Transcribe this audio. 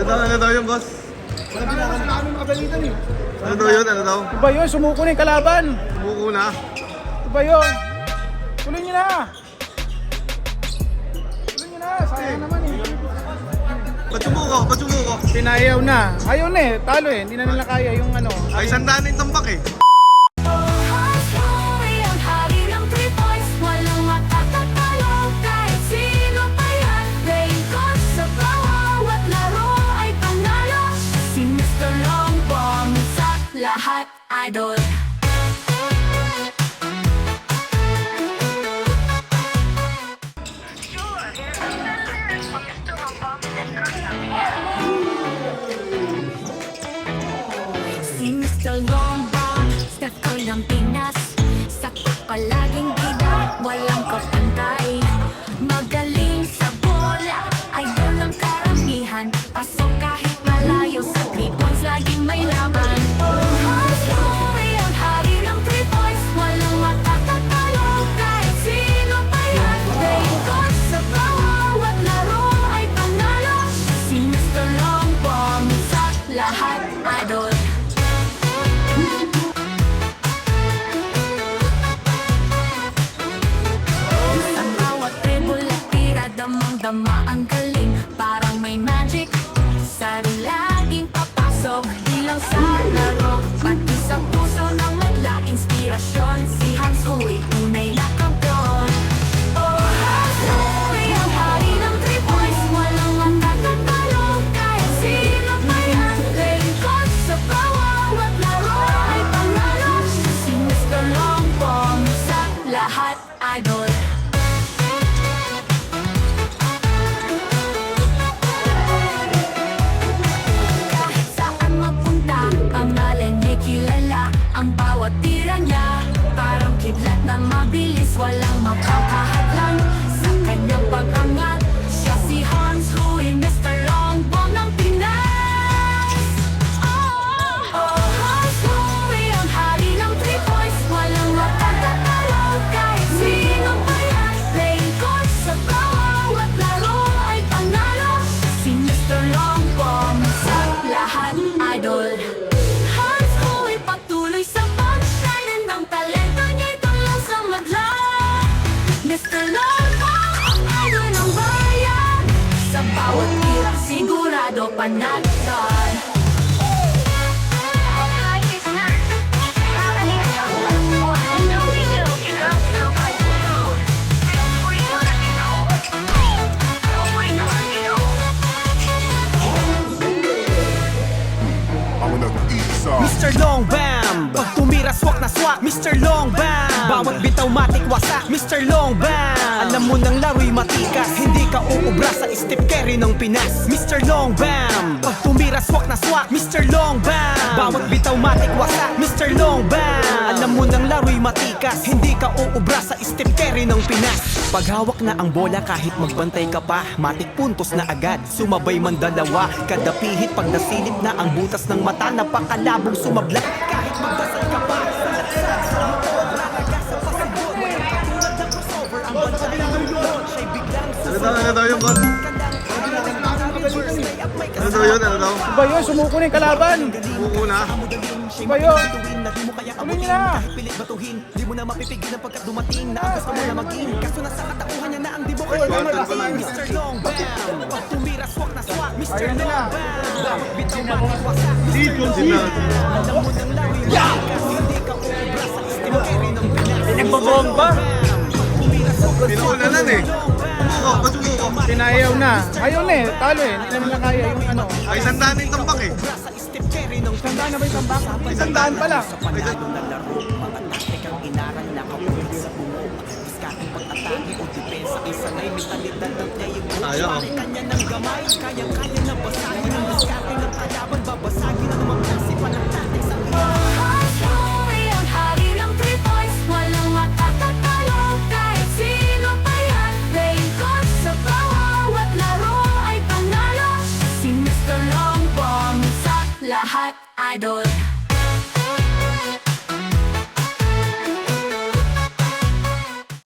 Ano daw, ano daw yung boss? Wala pinakalan namin makagalitan eh. Ano daw yun, ano daw? Ito ba yun? Sumuko na yung kalaban. Buko na. Ito ba yun? Tuloy nyo na. Tuloy nyo na. Sayang naman eh. Ba't sumuko? Ba't sumuko? Pinayaw na. Ayaw na eh. Talo eh. Hindi na nila kaya yung ano. Ay, sandaan yung tambak eh. Idol Damang-dama ang galing Là 头 dopo andare a Long Bam Pag tumira swak na swak Mr. Long Bam Bawat bitaw matik wasak Mr. Long Bam Alam mo nang laro'y matikas Hindi ka uubra sa Steve Carey ng Pinas Mr. Long Bam Pag tumira swak na swak Mr. Long Bam Bawat bitaw matik wasak Mr. Long Bam Alam mo nang laro'y matikas Hindi ka uubra sa Steve Carey ng Pinas Pag hawak na ang bola kahit magbantay ka pa Matik puntos na agad Sumabay man dalawa Kada pihit pag nasilip na ang butas ng mata Napakalabong sumablat Kahit magdasal ka pa Sa laksas, sa motor Lalagas sa pasabot Katulad ng crossover Ang bansa ng yun Siya'y biglang Ano daw, ano daw yung boss? Ano daw yun, ano daw? Ito ba yun? Sumuko na yung kalaban. Buko na. Ito ba yun? Nyo na. Pilit batuhin Di mo na mapipigilan pagkat dumating Na ang gusto mo na maging Kaso nasa katauhan niya na ang dibo Ay, wala na kasi. Mr. Long Bam Pag tumira swak na. Ayun nila. Pinagbabomba. Pinuulanan eh. Sumuko, ba't sumuko? Pinayaw na. Ayaw na eh. Talo eh. Hindi na nila kaya yung ano. Ay, sandaan yung tambak eh. Sa Steve Carey ng Tandaan na ba yung tambak? Isang daan pa lang. Panalo na laro, mga taktik ang inaral na kaulit sa bungo Diskateng pag-atake o depensa ay sanay May talidad ng playing coach Ayaw. Ng gamay, kayang-kaya na basahin Ang diskate ng kalaban, babasagin ang mga klase pa ng tactics ang lahat idol